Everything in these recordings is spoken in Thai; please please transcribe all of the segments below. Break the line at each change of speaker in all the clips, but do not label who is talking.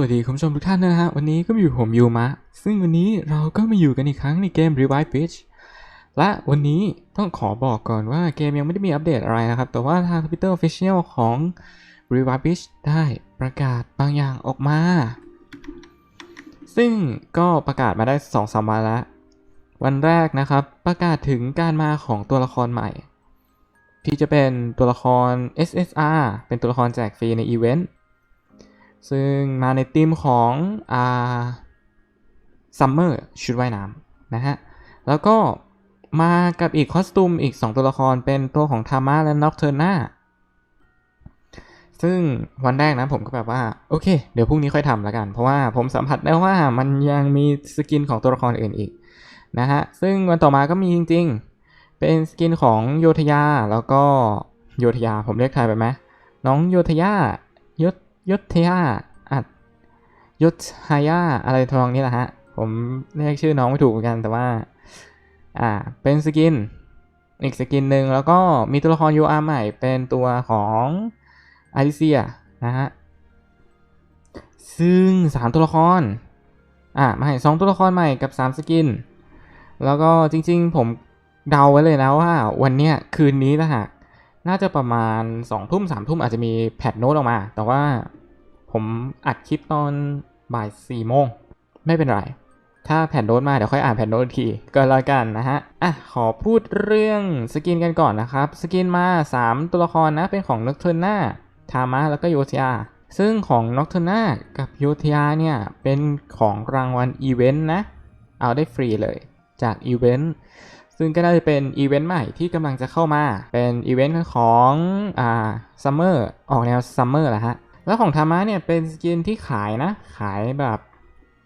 วัสดีคุณผู้ชมทุกท่านนะฮะ วันนี้ก็อยู่ผมยูมะ ซึ่งวันนี้เราก็มาอยู่กันอีกครั้งในเกม Revive Beach และวันนี้ต้องขอบอกก่อนว่าเกมยังไม่ได้มีอัปเดตอะไรนะครับ แต่ว่าทาง Twitter Official ของ Revive Beach ได้ประกาศบางอย่างออกมา ซึ่งก็ประกาศมาได้2อสวันแล้ว วันแรกนะครับ ประกาศถึงการมาของตัวละครใหม่ ที่จะเป็นตัวละคร SSR เป็นตัวละครแจกฟรีในอีเวนต์ ซึ่งมาในธีมของอ่าซัมเมอร์ชุดว่ายน้ำนะฮะ แล้วก็มากับอีกคอสตูมอีก 2 ตัวละครเป็นตัวของทามาและน็อกเทอร์นาซึ่งวันแรกนะผมก็แบบว่า โอเค เดี๋ยวพรุ่งนี้ค่อยทำล้วกัน เพราะว่าผมสัมผัสได้ว่ามันยังมีสกินของตัวละครอื่นอีกนะฮะ ซึ่งวันต่อมาก็มีจริง ๆ เป็นสกินของโยธยาแล้วก็โยธยาผมเรียกใครไปไหมน้องโยธยา ยศเทียอัดยศฮายาอะไรทองนี้แหละฮะ ผมเรียกชื่อน้องไม่ถูกเหมือนกันแต่ว่า อ่า เป็นสกิน อีกสกินหนึ่งแล้วก็มีตัวละคร UR ใหม่เป็นตัวของอาริเซียนะฮะ ซึ่ง 3 ตัวละคร อ่าไม่สองตัวละครใหม่กับ 3 สกิน แล้วก็จริงๆ ผมเดาไว้เลยนะว่าวันเนี้ยคืนนี้นะฮะน่าจะประมาณ2องทุ่มสามทุ่มอาจจะมีแพทโน้ตออกมา แต่ว่า ผมอัดคลิปตอนบ่ายสี่โมง ไม่เป็นไร ถ้าแผ่นโน้ตมาเดี๋ยวค่อยอ่านแผ่นโน้ตอีกทีก็แล้วกันนะฮะ อะ ขอพูดเรื่องสกินกันก่อนนะครับ สกินมา 3 ตัวละครนะ เป็นของน o กเทอร์นาทามะแล้วก็โยธยาซึ่งของน o กเทอร์นากับโยธยาเนี่ย เป็นของรางวัลอีเวนต์นะ เอาได้ฟรีเลยจากอีเวนต์ซึ่งก็น่าจะเป็นอีเวนต์ใหม่ที่กำลังจะเข้ามา เป็นอีเวนต์ของอ่าซัมเมอร์ออกแนวซัมเมอร์แหละฮะ แล้วของธรรมะเนี่ยเป็นสกินที่ขายนะ ขายแบบ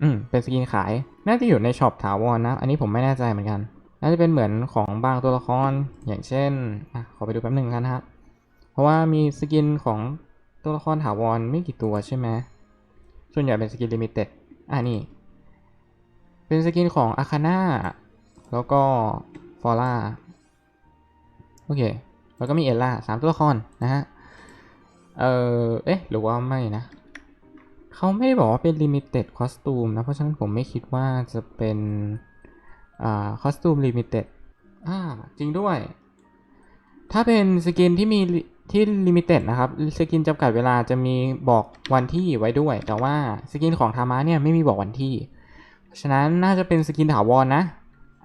อืม เป็นสกินขาย น่าจะอยู่ในช็อปถาวรนะ อันนี้ผมไม่แน่ใจเหมือนกัน น่าจะเป็นเหมือนของบางตัวละคร อย่างเช่น อะ ขอไปดูแป๊บหนึ่งกันนะครับ เพราะว่ามีสกินของตัวละครถาวรไม่กี่ตัวใช่ไหม ส่วนใหญ่เป็นสกินลิมิเต็ด อะนี่ เป็นสกินของอาคาน่า แล้วก็ฟอร่า โอเค แล้วก็มีเอลล่าสามตัวละครนะฮะ เออเอ๊ะ หรือว่าไม่นะ เขาไม่ได้บอกว่าเป็น limited costume นะ เพราะฉะนั้นผมไม่คิดว่าจะเป็น อ่า costume limited อ่า จริงด้วย ถ้าเป็นสกินที่มีที่ limited นะครับ สกินจำกัดเวลาจะมีบอกวันที่ไว้ด้วย แต่ว่าสกินของทามาเนี่ยไม่มีบอกวันที่ ฉะนั้นน่าจะเป็นสกินถาวรนะ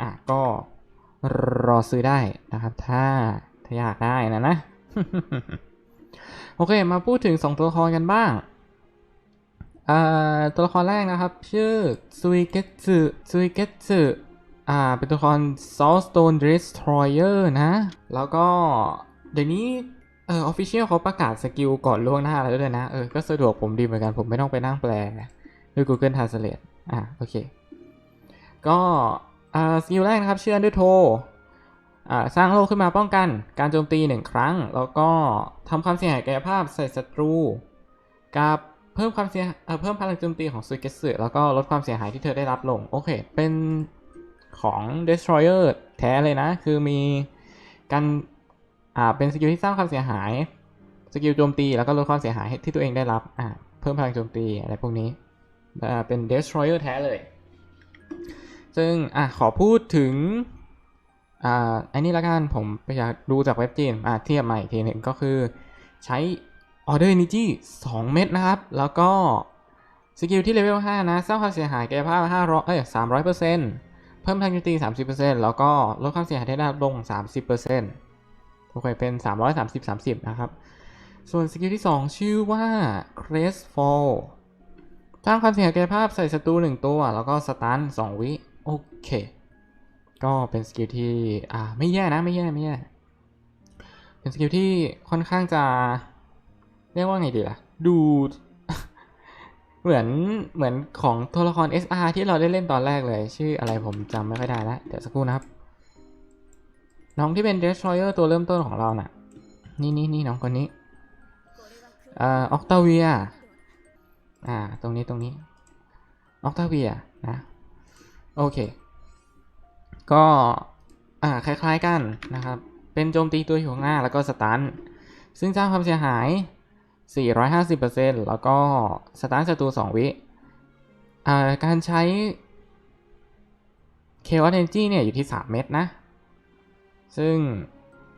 อะ ก็รอซื้อได้นะครับ ถ้าถ้าอยากได้นะนะ โอเค มาพูดถึง 2 ตัวละครกันบ้างอ่าตัวละครแรกนะครับ ชื่อซุยเกตสึซุยเกตสึอ่า เป็นตัวละคร Saltstone Destroyer นะ แล้วก็เดี๋ยวนี้เออออฟฟิเชียลเขาประกาศสกิลก่อนล่วงหน้าแล้วด้วยนะ เออ ก็สะดวกผมดีเหมือนกัน ผมไม่ต้องไปนั่งแปลด้วย Google Translate อะ โอเค ก็ อ่า สกิลแรกนะครับ ชื่อ Under t o อ่า สร้างโลกขึ้นมาป้องกันการโจมตีหนึ่งครั้ง แล้วก็ทำความเสียหายกายภาพใส่ศัตรูกับเพิ่มความเสียเเพิ่มพลังโจมตีของซูเกสึแล้วก็ลดความเสียหายที่เธอได้รับลง โอเค เป็นของ Destroyer แท้เลยนะ คือมีการอ่าเป็นสกิลที่สร้างความเสียหาย สกิลโจมตีแล้วก็ลดความเสียหายที่ตัวเองได้รับอ่าเพิ่มพลังโจมตีอะไรพวกนี้อ่าเป็น Destroyer แท้เลย ซึ่งอะขอพูดถึง อ่าอันนี้ละกันผมไปอยากดูจากเว็บจีนอ่าเทียบใหม่ทีหนึ่งก็คือ ใช้ Order Energy 2เม็ดนะครับ แล้วก็สกิลที่เลเวล5นะสร้างความเสียหายแก่ภาพ500เอ้ย300%เซ็นต์เพิ่มพลังโจมตี30%แล้วก็ลดความเสียหายได้ลง 30%โอเคเป็น 330 30 นะครับ ส่วนสกิลที่ 2 ชื่อว่า Crestfall สร้างความเสียหายแก่ภาพใส่ศัตรู1ตัว แล้วก็สตัน2วิ โอเค ก็เป็นสกิลที่อ่าไม่แย่นะไม่แย่ไม่แย่เป็นสกิลที่ค่อนข้างจะเรียกว่าไงดีล่ะ ดู เหมือนเหมือนของตัวละคร SR ที่เราได้เล่นตอนแรกเลย ชื่ออะไรผมจำไม่ค่อยได้แล้วเดี๋ยวสักครู่นะครับ น้องที่เป็น Destroyer ตัวเริ่มต้นของเราน่ะ นี่นี่นี่น้องคนนี้อ่าออกตาเวียอ่า ตรงนี้ตรงนี้ออกตาเวียนะ โอเค ก็อ่าคล้ายๆกันนะครับ เป็นโจมตีตัวอยู่ข้างหน้าแล้วก็สตัน ซึ่งสร้างความเสียหาย 450%แล้วก็สตาร์ทศัตรู2 วิอ่าการใช้ Chaos Energy เนี่ยอยู่ที่ 3 เม็ดนะ ซึ่ง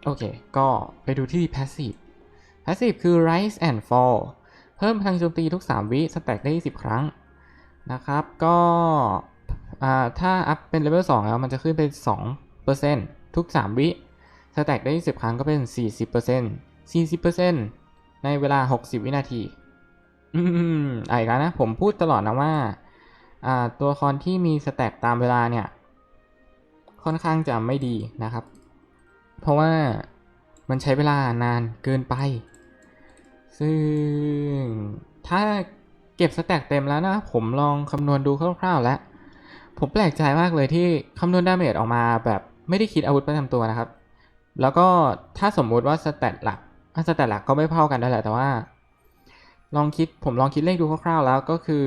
โอเค ก็ไปดูที่ Passive Passive คือ Rise and Fall เพิ่มพลังโจมตีทุก 3 วิ สแต็กได้10ครั้งนะครับ ก็ ถ้าอัพเป็นเลเวล2แล้วมันจะขึ้นเป็น 2%ทุก 3 วิสแต็กได้ 10 ครั้งก็เป็น 40% 40%ในเวลา 60 วินาที อืมอะอีกแล้วนะ ผมพูดตลอดนะว่าอ่าตัวละครที่มีสแต็กตามเวลาเนี่ย ค่อนข้างจะไม่ดีนะครับ เพราะว่ามันใช้เวลานานเกินไป ซึ่งถ้าเก็บสแต็กเต็มแล้วนะ ผมลองคำนวณดูคร่าวๆแล้ว ผมแปลกใจมากเลยที่คำนวณดาเมจออกมาแบบไม่ได้คิดอาวุธประจำตัวนะครับ แล้วก็ถ้าสมมุติว่าสแตทหลักสแตทหลักก็ไม่เท่ากันได้แหละแต่ว่า ลองคิดผมลองคิดเลขดูคร่าวๆแล้วก็คือ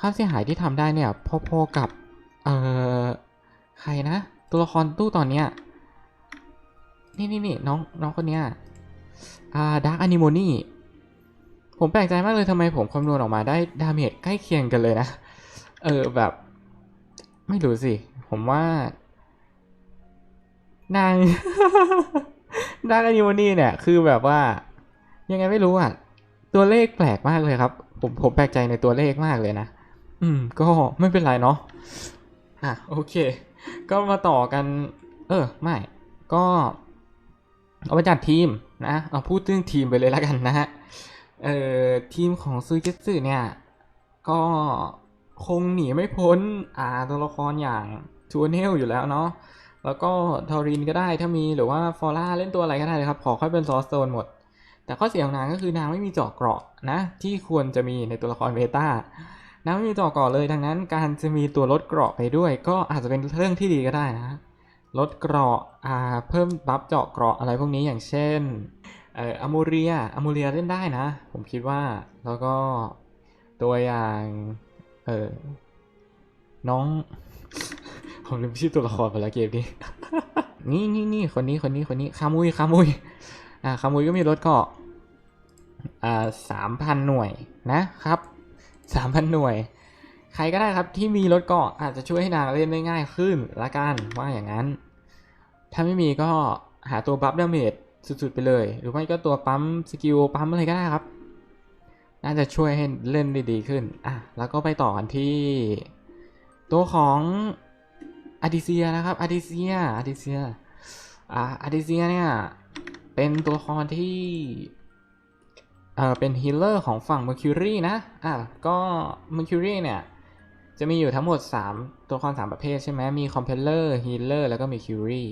ความเสียหายที่ทำได้เนี่ยพอๆกับเอ่อใครนะ ตัวละครตู้ตอนเนี้ยนี่นี่นี่น้องน้องคนเนี้ยอ่าดาร์กอนิโมนี่ผมแปลกใจมากเลยทำไมผมคำนวณออกมาได้ดาเมจใกล้เคียงกันเลยนะ เออแบบ ไม่รู้สิ ผมว่า นางดาร์กอนิโมนี่เนี่ย คือแบบว่า ยังไงไม่รู้อะ ตัวเลขแปลกมากเลยครับ ผมผมแปลกใจในตัวเลขมากเลยนะ อืม ก็ไม่เป็นไรเนาะ อะ โอเค ก็มาต่อกัน เออ ไม่ ก็ เอาไปจัดทีมนะ เอาพูดเรื่องทีมไปเลยแล้วกันนะฮะ เอ่อ ทีมของซูเจตสึเนี่ย ก็ คงหนีไม่พ้นอ่าตัวละครอย่างทูเนลอยู่แล้วเนาะแล้วก็ทอรินก็ได้ถ้ามีหรือว่าฟอร่าเล่นตัวอะไรก็ได้เลยครับ ขอค่อยเป็นซอสโซนหมด แต่ข้อเสียของนางก็คือนางไม่มีเจาะเกราะนะ ที่ควรจะมีในตัวละครเบต้านางไม่มีเจาะเกราะเลยดังนั้น การจะมีตัวลดเกราะไปด้วย ก็อาจจะเป็นเรื่องที่ดีก็ได้นะลดเกราะอ่าเพิ่มบัฟเจาะเกราะอะไรพวกนี้อย่างเช่นเอ่ออโมเรียอโมเรียเล่นได้นะ ผมคิดว่าแล้วก็ตัวอย่าง เออ น้อง ผมลืมชื่อตัวละครไปแล้วเกมนี้ นี่นี่นี่คนนี้คนนี้คนนี้คามุยคามุย อ่าคามุยก็มีรถเกาะ อ่าสามพันหน่วยนะครับสามพันหน่วย ใครก็ได้ครับที่มีรถเกาะอาจจะช่วยให้นางเล่นได้ง่ายขึ้นละกันว่าอย่างนั้น ถ้าไม่มีก็หาตัวบัฟดาเมจสุดๆไปเลย หรือไม่ก็ตัวปั๊มสกิลปั๊มอะไรก็ได้ครับ น่าจะช่วยให้เล่นได้ดีขึ้น อะ แล้วก็ไปต่อกันที่ ตัวของอาดิเซียนะครับอาดิเซียอาดิเซียอ่าอาดิเซียเนี่ย เป็นตัวละครที่ เอ่อ เป็นฮีลเลอร์ของฝั่ง Mercury นะ อะ ก็ Mercury เนี่ย จะมีอยู่ทั้งหมด 3 ตัวละคร 3 ประเภทใช่ไหมมี Compeller Healer แล้วก็ Mercury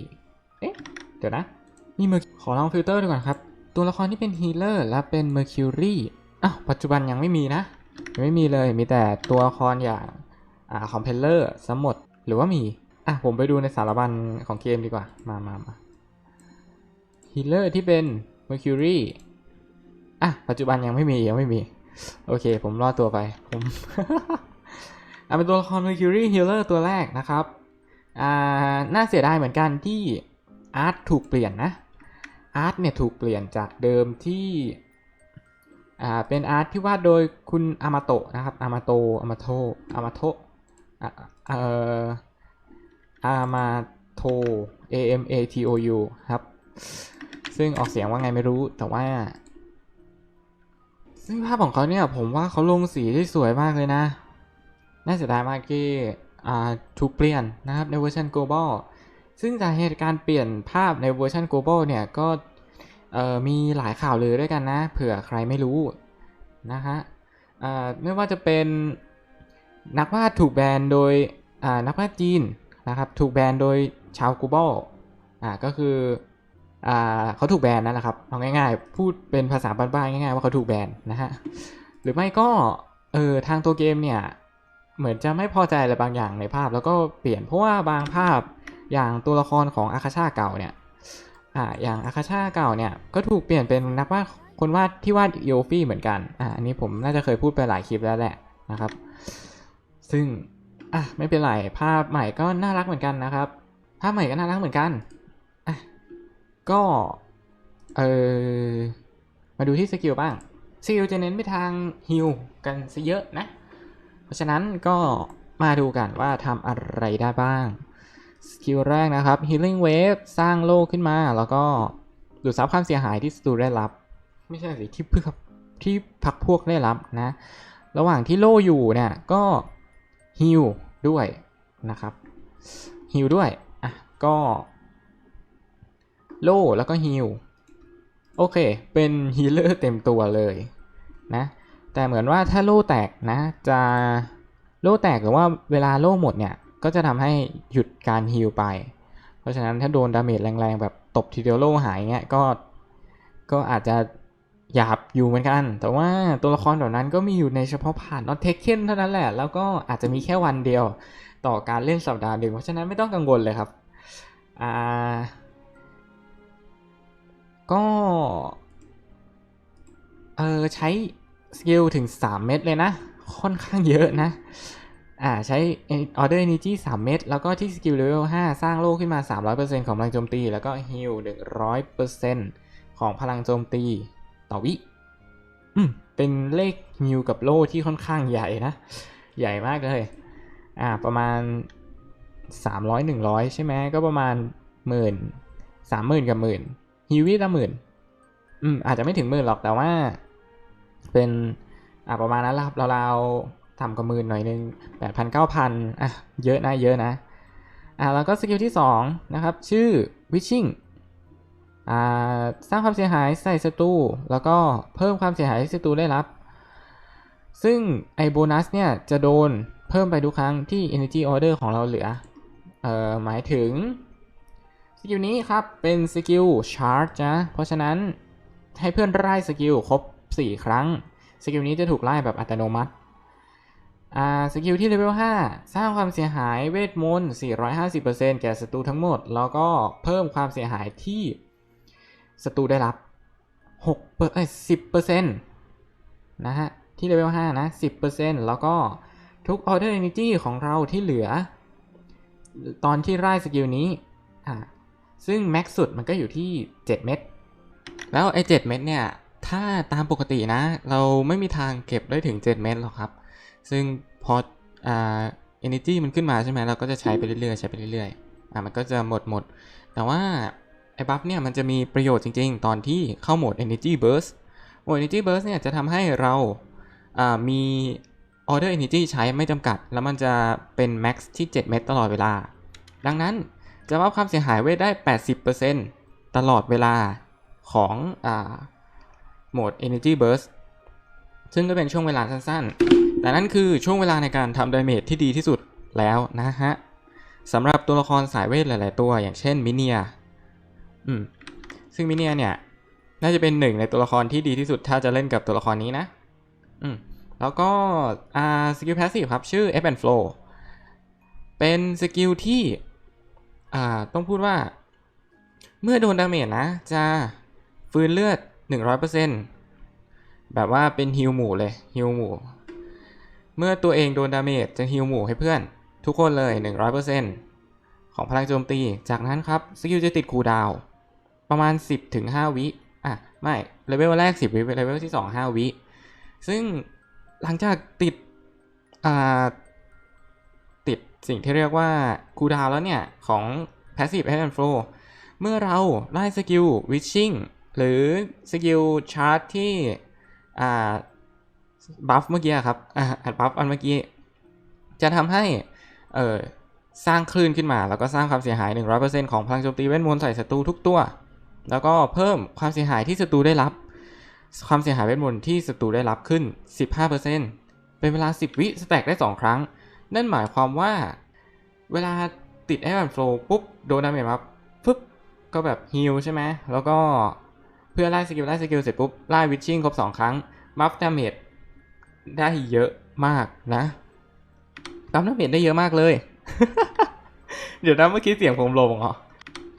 เอ๊ะ เดี๋ยวนะมี Mer ขอลองฟิลเตอร์ดูก่อนครับ ตัวละครที่เป็น Healer และเป็น Mercury อ้ อาวปัจจุบันยังไม่มีนะยังไม่มีเลยมีแต่ตัวละครอย่างอ่า Compeller สมหมดหรือว่ามีอะผมไปดูในสารบัญของเกมดีกว่ามามามา Healer ที่เป็น Mercury อะปัจจุบันยังไม่มียังไม่มี โอเค ผมรอดตัวไปผมอะเป็นตัวละคร Mercury Healer ตัวแรกนะครับอ่าน่าเสียดายเหมือนกันที่อาร์ตถูกเปลี่ยนนะอาร์ตเนี่ยถูกเปลี่ยนจากเดิมที่ อ่าเป็นอาร์ตที่วาดโดยคุณอามาโตะนะครับอามาโตอามาโตอามาโตะอ่าเอ่ออามาโท A M A T O U ครับ ซึ่งออกเสียงว่าไงไม่รู้แต่ว่า ซึ่งภาพของเขาเนี่ยผมว่าเขาลงสีได้สวยมากเลยนะ น่าเสียดายมากที่อ่าถูกเปลี่ยนนะครับในเวอร์ชัน global ซึ่งสาเหตุการเปลี่ยนภาพในเวอร์ชัน global เนี่ยก็ เออมีหลายข่าวเลยด้วยกันนะ เผื่อใครไม่รู้นะฮะไม่ว่าจะเป็นนักวาดถูกแบนโดยนักวาดจีนนะครับถูกแบนโดยชาว global อ่าก็คืออ่าเขาถูกแบนนั่นแหละครับเอาง่ายๆ พูดเป็นภาษาบ้านๆง่ายๆว่าเขาถูกแบนนะฮะหรือไม่ก็เออทางตัวเกมเนี่ยเหมือนจะไม่พอใจอะไรบางอย่างในภาพ แล้วก็เปลี่ยนเพราะว่าบางภาพอย่างตัวละครของอาคาชาเก่าเนี่ย อ่าอย่างอาคาชาเก่าเนี่ยก็ถูกเปลี่ยนเป็นนักวาดคนวาดที่วาดอีโอฟี่เหมือนกันอ่าอันนี้ผมน่าจะเคยพูดไปหลายคลิปแล้วแหละนะครับ ซึ่งอะไม่เป็นไรภาพใหม่ก็น่ารักเหมือนกันนะครับ ภาพใหม่ก็น่ารักเหมือนกันอะก็เออมาดูที่สกิลบ้างสกิลจะเน้นไปทางฮิลกันซะเยอะนะ เพราะฉะนั้นก็มาดูกันว่าทำอะไรได้บ้าง สกิลแรกนะครับ Healing Wave สร้างโล่ขึ้นมา แล้วก็ดูดซับความเสียหายที่ศัตรูได้รับ ไม่ใช่สิที่เพื่อที่พักพวกได้รับนะ ระหว่างที่โล่อยู่เนี่ยก็ฮิลด้วยนะครับฮิลด้วยอะก็โล่แล้วก็ฮิลโอเค เป็นฮีเลอร์เต็มตัวเลยนะแต่เหมือนว่าถ้าโล่แตกนะ จะโล่แตกหรือว่าเวลาโล่หมดเนี่ย ก็จะทำให้หยุดการฮิลไป เพราะฉะนั้นถ้าโดนดาเมจแรงๆ แบบตบทีเดียวโล่หายเงี้ยก็ก็อาจจะหยาบอยู่เหมือนกัน แต่ว่าตัวละครเหล่านั้นก็มีอยู่ในเฉพาะผ่านนอตเทคเคนเท่านั้นแหละ แล้วก็อาจจะมีแค่วันเดียวต่อการเล่นสัปดาห์หนึ่งเพราะฉะนั้นไม่ต้องกังวลเลยครับอ่าก็เออใช้สกิลถึง 3 เม็ดเลยนะ ค่อนข้างเยอะนะ อ่าใช้ Order Energy 3 เม็ดแล้วก็ที่สกิลเลเวล5สร้างโล่ขึ้นมา 300%ของพลังโจมตี แล้วก็ฮิล100%ของพลังโจมตีต่อวิ อืม เป็นเลขฮิลกับโล่ที่ค่อนข้างใหญ่นะ ใหญ่มากเลย อ่า ประมาณ 300 100 ใช่ไหม ก็ประมาณหมื่นสามหมื่นกับหมื่นฮิวิละหมื่นอืม อาจจะไม่ถึงหมื่นหรอกแต่ว่า เป็น อ่าประมาณนั้นละครับราๆ ทำกับหมื่นหน่อยนึงแปดพันเก้าพันอะเยอะนะเยอะนะอ่าแล้วก็สกิลที่2นะครับชื่อ witching อ่าสร้างความเสียหายใส่ศัตรูแล้วก็เพิ่มความเสียหายที่ศัตรูได้รับ ซึ่งไอโบนัสเนี่ยจะโดนเพิ่มไปทุกครั้งที่ energy order ของเราเหลือเอ่อหมายถึงสกิลนี้ครับเป็นสกิล charge นะเพราะฉะนั้นให้เพื่อนไล่สกิลครบ 4 ครั้ง สกิลนี้จะถูกไล่แบบอัตโนมัติ อ่าสกิลที่เลเวล5สร้างความเสียหายเวทมนต์ 450%แก่ศัตรูทั้งหมด แล้วก็เพิ่มความเสียหายที่ศัตรูได้รับ6เปอร์เอ้ย10%นะฮะ ที่เลเวล5นะ 10%แล้วก็ทุก Order Energy ของเราที่เหลือ ตอนที่ไล่สกิลนี้อ่าซึ่งแม็กสุดมันก็อยู่ที่ 7 เม็ดแล้วไอ้7เม็ดเนี่ย ถ้าตามปกตินะ เราไม่มีทางเก็บได้ถึง 7 เม็ดหรอกครับ ซึ่งพออ่า energy มันขึ้นมาใช่ไหมเราก็จะใช้ไปเรื่อยๆใช้ไปเรื่อยๆอ่ามันก็จะหมดหมด แต่ว่าไอ้บัฟเนี่ยมันจะมีประโยชน์จริงๆ ตอนที่เข้าโหมด energy burst โหมด energy burst เนี่ยจะทำให้เราอ่ามี order energy ใช้ไม่จำกัด แล้วมันจะเป็น max ที่ 7 เม็ดตลอดเวลา ดังนั้นจะรับความเสียหายเวทได้ 80%ตลอดเวลาของอ่าโหมด energy burst ซึ่งก็เป็นช่วงเวลาสั้นๆ แต่นั่นคือช่วงเวลาในการทำดาเมจที่ดีที่สุดแล้วนะฮะสำหรับตัวละครสายเวทหลาย ๆ ตัว อย่างเช่นมิเนียอืมซึ่งมิเนียเนี่ย น่าจะเป็นหนึ่งในตัวละครที่ดีที่สุดถ้าจะเล่นกับตัวละครนี้นะ อืมแล้วก็อ่าสกิลแพสซีฟครับ ชื่อ F and Flow เป็นสกิลที่อ่าต้องพูดว่า เมื่อโดนดาเมจนะ จะฟื้นเลือด 100%แบบว่าเป็นฮิลหมู่เลยฮิลหมู่ เมื่อตัวเองโดนดาเมจจะฮิลหมู่ให้เพื่อน ทุกคนเลย 100%ของพลังโจมตี จากนั้นครับสกิลจะติดคูลดาวประมาณ 10-5 วิอะไม่เลเวลแรก 10 วิเลเวลที่ 2 5 วิ ซึ่งหลังจากติดอ่าติดสิ่งที่เรียกว่าคูลดาวแล้วเนี่ย ของ Passive Head and Flow เมื่อเราได้สกิล Witching หรือสกิลชาร์จที่อ่า บัฟเมื่อกี้ครับอ่าบัฟอันเมื่อกี้ จะทำให้เออสร้างคลื่นขึ้นมาแล้วก็สร้างความเสียหาย 100%ของพลังโจมตีเวทมนต์ใส่ศัตรูทุกตัว แล้วก็เพิ่มความเสียหายที่ศัตรูได้รับ ความเสียหายเวทมนต์ที่ศัตรูได้รับขึ้น 15%เป็นเวลา 10 วิสแต็กได้ 2 ครั้ง นั่นหมายความว่าเวลาติดแอร์แอนโฟลปุ๊บโดนดาเมจมาปึ๊บก็แบบฮิลใช่ไหมแล้วก็เพื่อไล่สกิลไล่สกิลเสร็จปุ๊บไล่วิชชิ่งครบ 2 ครั้ง บัฟดาเมจ ได้เยอะมากนะบัฟดาเมจได้เยอะมากเลย เดี๋ยวนะเมื่อกี้เสียงผมลงเหรอ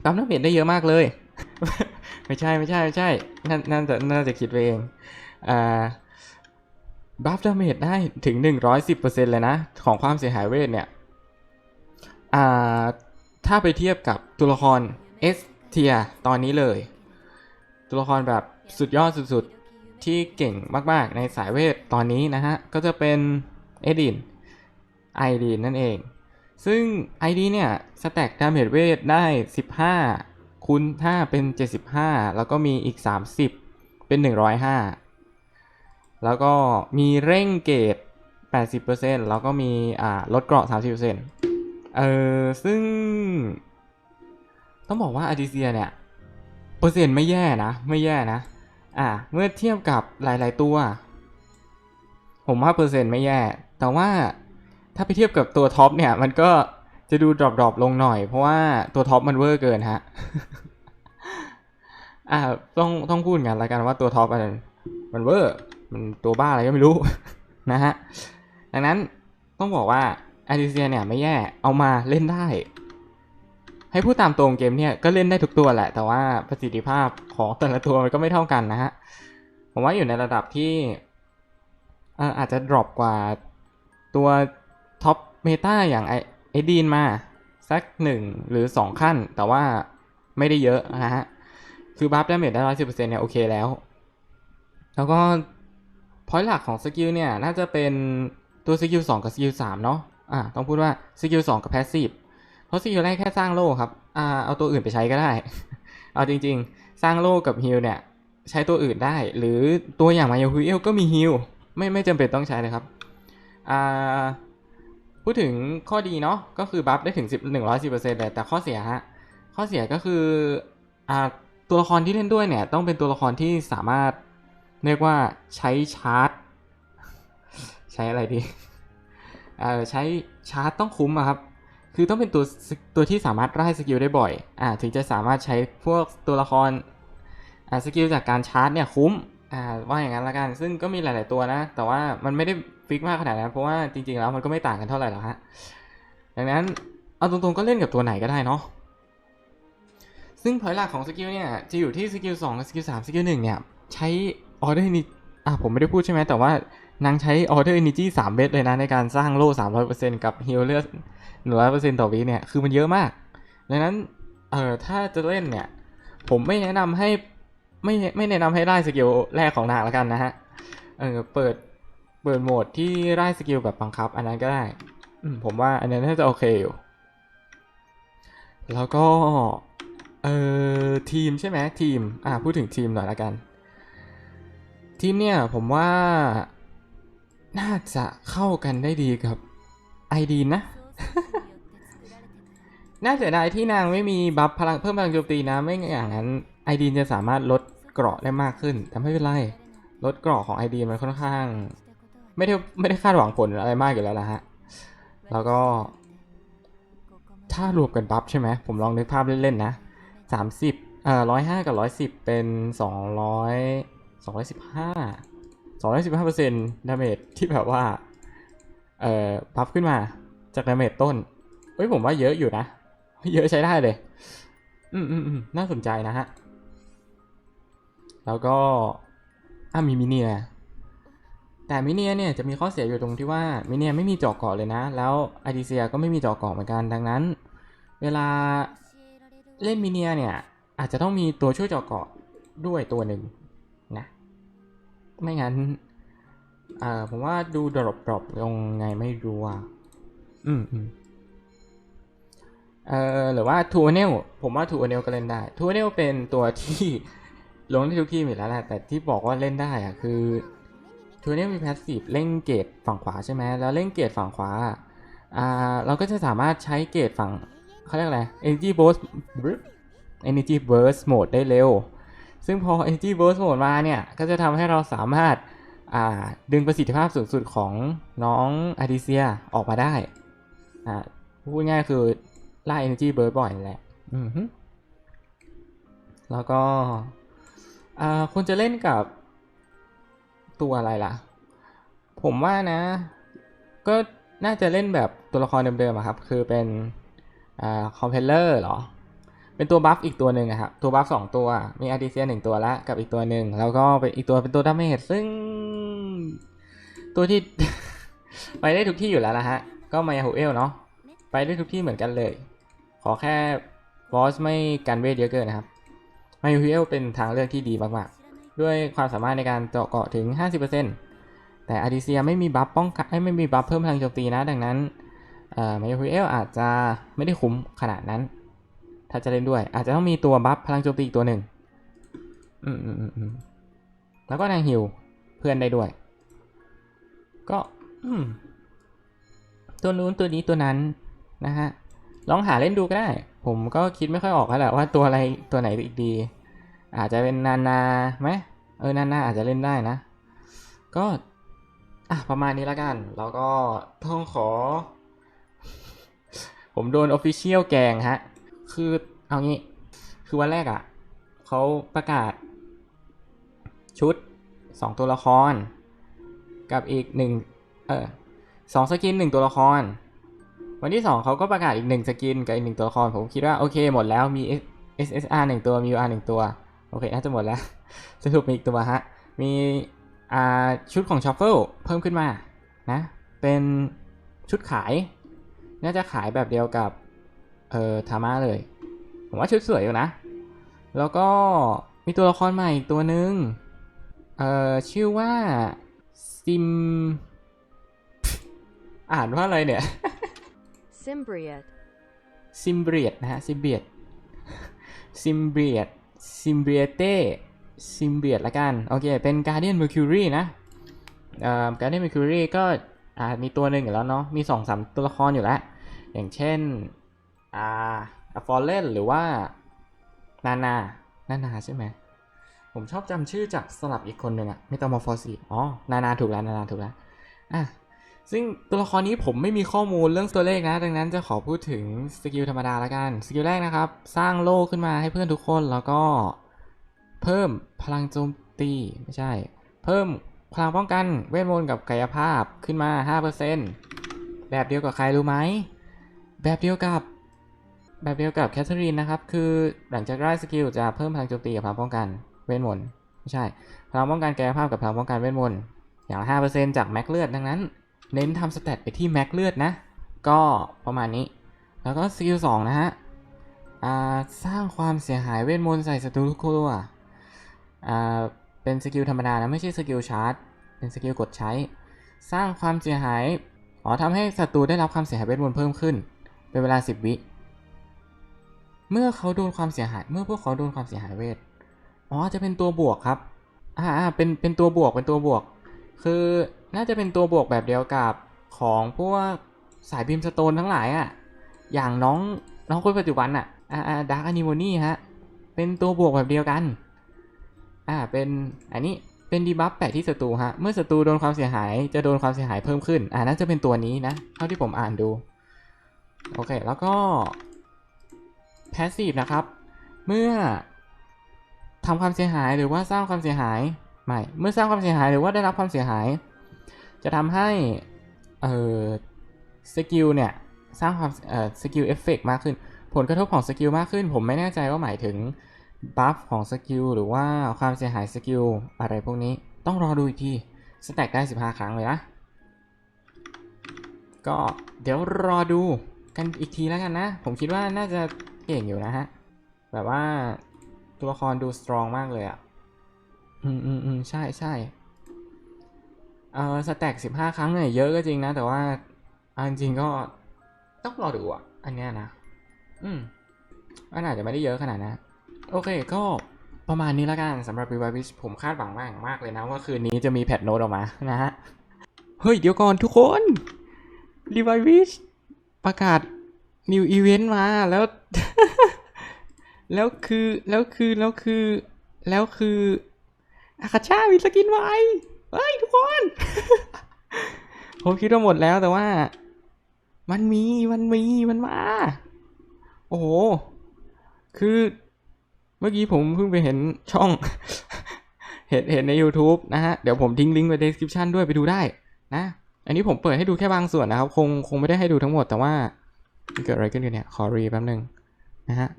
บัฟดาเมจได้เยอะมากเลย ไม่ใช่ไม่ใช่ไม่ใช่น่าน่าจะน่าจะคิดไปเอง อ่าบัฟดาเมจได้ถึง 110%เลยนะ ของความเสียหายเวทเนี่ย อ่า ถ้าไปเทียบกับตัวละคร S เทียตอนนี้เลย ตัวละครแบบสุดยอดสุดๆ ที่เก่งมาก ๆ ในสายเวทตอนนี้นะฮะ ก็จะเป็นเอดินไอดีนนั่นเอง ซึ่ง ID เนี่ยสแต็กดาเมจเวทได้ 15คูณ5เป็น 75 แล้วก็มีอีก 30 เป็น 105 แล้วก็มีเร่งเกรด80%แล้วก็มีอ่าลดเกราะ 30%เออซึ่ง ต้องบอกว่าอาดิเซียเนี่ย เปอร์เซ็นต์ไม่แย่นะ ไม่แย่นะ อ่าเมื่อเทียบกับหลาย ๆ ตัว ผมว่าเปอร์เซ็นต์ไม่แย่ แต่ว่าถ้าไปเทียบกับตัวท็อปเนี่ยมันก็จะดูดรอปดรอปลงหน่อย เพราะว่าตัวท็อปมันเวอร์เกินฮะอ่าต้องต้องพูดกันละกันว่าตัวท็อปมันมันเวอร์มันตัวบ้าอะไรก็ไม่รู้นะฮะดังนั้นต้องบอกว่าอาริเซียเนี่ยไม่แย่เอามาเล่นได้ ให้พูดตามตรงเกมเนี่ยก็เล่นได้ทุกตัวแหละ แต่ว่าประสิทธิภาพของแต่ละตัวมันก็ไม่เท่ากันนะฮะ ผมว่าอยู่ในระดับที่เอ่อาจจะดรอปกว่าตัวท็อปเมตาอย่างไออดีนมาสักหนึ่งหรือสองขั้น แต่ว่าไม่ได้เยอะนะฮะ คือบัฟดาเมจได้ร้อยสิบเปอร์เซ็นต์เนี่ยโอเคแล้ว แล้วก็พอยต์หลักของสกิลเนี่ย น่าจะเป็นตัวสกิลสองกับสกิลสามเนาะอ่าต้องพูดว่าสกิลสองกับแพสซีฟ เพราะสกิลแรกแค่สร้างโล่ครับอ่าเอาตัวอื่นไปใช้ก็ได้ เอาจริง ๆ สร้างโล่กับฮิลเนี่ยใช้ตัวอื่นได้ หรือตัวอย่างมาโยคุเอลก็มีฮิลไม่ไม่จำเป็นต้องใช้เลยครับอ่าพูดถึงข้อดีเนาะก็คือบัฟได้ถึง10 110%เลยแต่ข้อเสียฮะข้อเสียก็คืออ่าตัวละครที่เล่นด้วยเนี่ยต้องเป็นตัวละครที่สามารถเรียกว่าใช้ชาร์จ ใช้อะไรดีเอ่อใช้ชาร์จต้องคุ้มอะครับ คือต้องเป็นตัวตัวที่สามารถไล่สกิลได้บ่อยอ่าถึงจะสามารถใช้พวกตัวละครอ่าสกิลจากการชาร์จเนี่ยคุ้มอ่าว่าอย่างนั้นละกัน ซึ่งก็มีหลาย ๆตัวนะ แต่ว่ามันไม่ได้ฟิกมากขนาดนั้นเพราะว่าจริง ๆ แล้วมันก็ไม่ต่างกันเท่าไหร่หรอกฮะดังนั้นเอาตรงๆก็เล่นกับตัวไหนก็ได้เนาะซึ่งพอยหลักของสกิลเนี่ยจะอยู่ที่สกิล2กับสกิล3สกิล1เนี่ยใช้ออเดอร์นิอะผมไม่ได้พูดใช่ไหมแต่ว่า นางใช้ออเดอร์นิจี้3เม็ดเลยนะ ในการสร้างโล่ 300%กับฮิลเลือด100%ต่อวิเนี่ย คือมันเยอะมาก ดังนั้น เอ่อถ้าจะเล่นเนี่ย ผมไม่แนะนำให้ไม่ไม่แนะนำให้ไล่สกิลแรกของนางแล้วกันนะฮะ เออเปิดเปิดโหมดที่ไล่สกิลแบบบังคับ อันนั้นก็ได้ ผมว่าอันนั้นน่าจะโอเคอยู่ แล้วก็ เออทีมใช่ไหมทีม อ่าพูดถึงทีมหน่อยละกัน ทีมเนี่ยผมว่า น่าจะเข้ากันได้ดีกับไอดีนนะ น่าเสียดายที่นางไม่มีบัฟพลังเพิ่มพลังโจมตีนะ ไม่อย่างนั้นไอดีนจะสามารถลดเกราะได้มากขึ้นแต่ไม่เป็นไร ลดเกราะของไอดีนมันค่อนข้าง ไม่ได้ไม่ได้คาดหวังผลอะไรมากอยู่แล้วละฮะ แล้วก็ ถ้ารวมกันบัฟใช่ไหม ผมลองนึกภาพเล่นๆนะสามสิบเอ่อร้อยห้ากับร้อยสิบเป็นสองร้อยสองร้อยสิบห้า สองร้อยสิบห้าเปอร์เซ็นต์ดาเมจที่แบบว่า เอ่อบัฟขึ้นมาจากดาเมจต้นเฮ้ยผมว่าเยอะอยู่นะ เยอะใช้ได้เลย อืมอืมอืมน่าสนใจนะฮะ แล้วก็อะมีมินเนียแต่มิเนียเนี่ยจะมีข้อเสียอยู่ตรงที่ว่ามิเนียไม่มีจาะเกาะเลยนะ แล้วอาดิเซียก็ไม่มีจาะเกาะเหมือนกันดังนั้น เวลาเล่นมิเนียเนี่ยอาจจะต้องมีตัวช่วยจาะเกาะด้วยตัวหนึ่ง ไม่งั้นเอ่อผมว่าดูดรอปดรอปลงไงไม่รู้อะอืมอืมเอ่อหรือว่าทูเนลผมว่าทูเนลก็เล่นได้ทูเนลเป็นตัวที่ลงได้ทุกที่อยู่แล้วแหละแต่ที่บอกว่าเล่นได้อะคือทูเนลมีแพสซีฟเล่นเกตฝั่งขวาใช่ไหมแล้วเล่นเกตฝั่งขวาอ่าเราก็จะสามารถใช้เกตฝั่งเขาเรียกอะไร energy burst energy burst mode ได้เร็ว ซึ่งพอ energy burst mode มาเนี่ย ก็จะทำให้เราสามารถดึงประสิทธิภาพสูงสุดของน้องอาดิเซียออกมาได้อ่าพูดง่ายคือไล่ energy burst บ่อยแหละอือฮึแล้วก็คุณจะเล่นกับตัวอะไรล่ะ ผมว่านะ ก็น่าจะเล่นแบบตัวละครเดิมๆครับ คือเป็นอคอมเพลเลอร์เหรอ เป็นตัวบัฟอีกตัวหนึ่งอะครับตัวบัฟสองตัว มีอาร์ดิเซียหนึ่งตัวละกับอีกตัวหนึ่งแล้วก็เป็นอีกตัวเป็นตัวดาเมจซึ่ง ตัวที่ ไปได้ทุกที่อยู่แล้วนะฮะ ก็มายาฮูเอลเนาะไปได้ทุกที่เหมือนกันเลย ขอแค่บอสไม่กันเวทเยอะเกินนะครับมายูฮิเอลเป็นทางเลือกที่ดีมากๆ ด้วยความสามารถในการเจาะเกาะถึง 50%แต่อาร์ดิเซียไม่มีบัฟป้องกันไม่มีบัฟเพิ่มพลังโจมตีนะ ดังนั้นเอ่อมาโยคุเอลอาจจะไม่ได้คุ้มขนาดนั้น ถ้าจะเล่นด้วย อาจจะต้องมีตัวบัฟพลังโจมตีอีกตัวหนึ่งอืมอืมอืมแล้วก็นางฮิวเพื่อนได้ด้วย ก็ อืม ตัวนู้นตัวนี้ตัวนั้นนะฮะ ลองหาเล่นดูก็ได้ ผมก็คิดไม่ค่อยออกแล้วแหละว่าตัวอะไรตัวไหนอีกดี อาจจะเป็นนานาไหมเออนานาอาจจะเล่นได้นะ ก็อะประมาณนี้ละกัน แล้วก็ต้องขอ ผมโดนออฟฟิเชียลแกงฮะ คือเอางี้ คือวันแรกอะ่ะเขาประกาศ ชุด2ตัวละคร กับอีกหนึ่งเออสองสกินหนึ่งตัวละคร วันที่2เขาก็ประกาศอีกหนึ่งสกินกับอีกหนึ่งตัวละคร ผมคิดว่าโอเคหมดแล้วมี SSR หนึ่งตัวมี UR หนึ่งตัว โอเคน่าจะหมดแล้วสรุปมีอีกตัวฮะ มีอ่าชุดของ Shuffle เพิ่มขึ้นมานะ เป็นชุดขาย น่าจะขายแบบเดียวกับ เอ่อทาม่าเลย ผมว่าชุดสวยอยู่นะ แล้วก็มีตัวละครใหม่อีกตัวหนึ่งเอ่อชื่อว่าซิม อ่านว่าอะไรเนี่ย
Cymbriat.
ซิมเบียดนะฮะซิมเบียดซิมเบียดซิมเบียเต้ซิมเบียดละกัน โอเค เป็น Guardian Mercury นะเอ่อ Guardian Mercury ก็อ่ามีตัวหนึ่งอยู่แล้วเนาะมีสองสามตัวละครอยู่แล้ว อย่างเช่น อ่าฟอลเลนหรือว่า นานา นานาใช่ไหม ผมชอบจำชื่อจากสลับอีกคนหนึ่งอะเมตามอร์ฟอซีอ๋อ นานาถูกแล้ว นานาถูกแล้ว อะ ซึ่งตัวละครนี้ผมไม่มีข้อมูลเรื่องตัวเลขนะ ดังนั้นจะขอพูดถึงสกิลธรรมดาละกัน สกิลแรกนะครับ สร้างโล่ขึ้นมาให้เพื่อนทุกคน แล้วก็เพิ่มพลังโจมตี ไม่ใช่ เพิ่มพลังป้องกันเวทมนต์กับกายภาพขึ้นมา 5%แบบเดียวกับใครรู้ไหม แบบเดียวกับ แบบเดียวกับแคทเธอรีนนะครับ คือหลังจากได้สกิลจะเพิ่มพลังโจมตีกับพลังป้องกันเวทมนต์ไม่ใช่ พลังป้องกันกายภาพกับพลังป้องกันเวทมนต์อย่าง5%จากแม็กเลือดดังนั้น เน้นทำสเตตไปที่แม็กเลือดนะ ก็ประมาณนี้ แล้วก็สกิลสองนะฮะสร้างความเสียหายเวทมนต์ใส่ศัตรูทุกตัวเป็นสกิลธรรมดานะไม่ใช่สกิลชาร์จ เป็นสกิลกดใช้ สร้างความเสียหาย อ๋อทำให้ศัตรูได้รับความเสียหายเวทมนต์เพิ่มขึ้น เป็นเวลา 10 วิ เมื่อเขาโดนความเสียหาย เมื่อพวกเขาโดนความเสียหายเวท อ๋อ จะเป็นตัวบวกครับอ่าอ่า เป็น เป็นตัวบวก เป็นตัวบวก คือน่าจะเป็นตัวบวกแบบเดียวกับของพวกสายบีมสโตนทั้งหลายอะ่ะ อย่างน้องน้องคนปัจจุบันอะ่ะอ่าอ่าดาร์กอนิโมนี่ฮะ เป็นตัวบวกแบบเดียวกัน อ่า เป็น อันนี้ เป็นดีบัฟแปะที่ศัตรูฮะ เมื่อศัตรูโดนความเสียหาย จะโดนความเสียหายเพิ่มขึ้น อ่าน่าจะเป็นตัวนี้นะ เท่าที่ผมอ่านดู โอเค แล้วก็ แพสซีฟนะครับ เมื่อทำความเสียหายหรือว่าสร้างความเสียหายไม่ เมื่อสร้างความเสียหายหรือว่าได้รับความเสียหาย จะทำให้เอ่อสกิลเนี่ยสร้างความเอ่อสกิลเอฟเฟกมากขึ้น ผลกระทบของสกิลมากขึ้น ผมไม่แน่ใจว่าหมายถึงบัฟของสกิลหรือว่าความเสียหายสกิลอะไรพวกนี้ต้องรอดูอีกทีสแต็กได้ 15 ครั้งเลยนะ ก็เดี๋ยวรอดูกันอีกทีแล้วกันนะ ผมคิดว่าน่าจะ เก่งอยู่นะฮะ แบบว่าตัวละครดูสตรองมากเลยอะ่ะ อืมอืมอืมใช่ใช่เออสแต็กสิบห้าครั้งเนี่ยเยอะก็จริงนะ แต่ว่าเอาจริงก็ต้องรอดูอะ อันเนี้ยนะ อืมอันอาจจะไม่ได้เยอะขนาดนะ โอเคก็ประมาณนี้ละกันสำหรับ Revive ผมคาดหวังมากมากเลยนะ ว่าคืนนี้จะมีแพทโน้ตออกมานะฮะ เฮ้ย เดี๋ยวก่อนทุกคน Revive ประกาศ New Event มาแล้ว แล้วคือแล้วคือแล้วคือแล้วคืออาคาชามีสกินไว้เฮ้ยทุกคน ผมคิดว่าหมดแล้วแต่ว่า มันมีมันมีมันมา โอ้โห คือเมื่อกี้ผมเพิ่งไปเห็นช่อง เห็นเห็นใน YouTube นะฮะ เดี๋ยวผมทิ้งลิงก์ไว้ใน description ด้วยไปดูได้นะ อันนี้ผมเปิดให้ดูแค่บางส่วนนะครับ คงคงไม่ได้ให้ดูทั้งหมดแต่ว่า เกิดอะไรขึ้นกันเนี่ย ขอรีแป๊บหนึ่งนะฮะ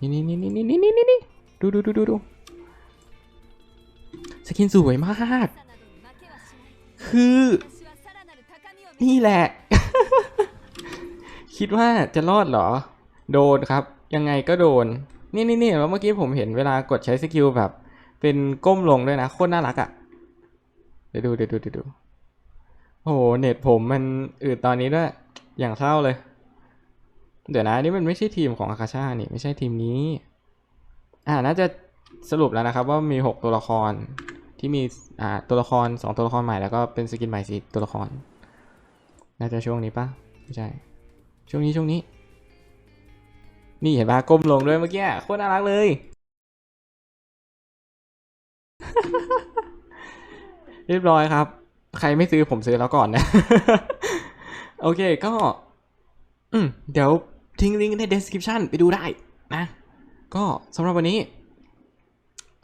นี่นี่นี่นี่นี่นี่นี่นี่ดูดูดูดูดูสกินสวยมาก คือ นี่แหละ คิดว่าจะรอดเหรอ โดนครับ ยังไงก็โดน นี่นี่นี่แล้วเมื่อกี้ผมเห็นเวลากดใช้สกิลแบบ เป็นก้มลงด้วยนะ โคตรน่ารักอะ่ะ เดี๋ยวดูเดี๋ยวดูเดี๋ยวดูโอ้โห เน็ตผมมันอืดตอนนี้ด้วย อย่างเศร้าเลย เดี๋ยวนะนี่มันไม่ใช่ทีมของอาคาชานี่ไม่ใช่ทีมนี้ อ่าน่าจะสรุปแล้วนะครับว่ามีหกตัวละครที่มีอ่าตัวละครสองตัวละครใหม่แล้วก็เป็นสกินใหม่สี่ตัวละคร น่าจะช่วงนี้ปะไม่ใช่ ช่วงนี้ช่วงนี้ นี่เห็นปะก้มลงด้วยเมื่อกี้โคตรน่ารักเลยเรียบร้อยครับ ใครไม่ซื้อผมซื้อแล้วก่อนนะ โอเคก็ อืม เดี๋ยว ทิ้งลิงก์ใน description ไปดูได้นะ ก็สำหรับวันนี้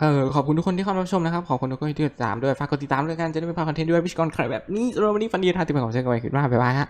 เออขอบคุณทุกคนที่เข้ามาชมนะครับ ขอบคุณทุกคนที่ติดตามด้วย ฝากกดติดตามด้วยกันจะได้ไม่พลาดคอนเทนต์ด้วยพิชกรใครแบบนี้สำหรับวันนี้ฟันดีทาติเป็นของเช่นกันไปคิดว่าบ๊ายบายฮะ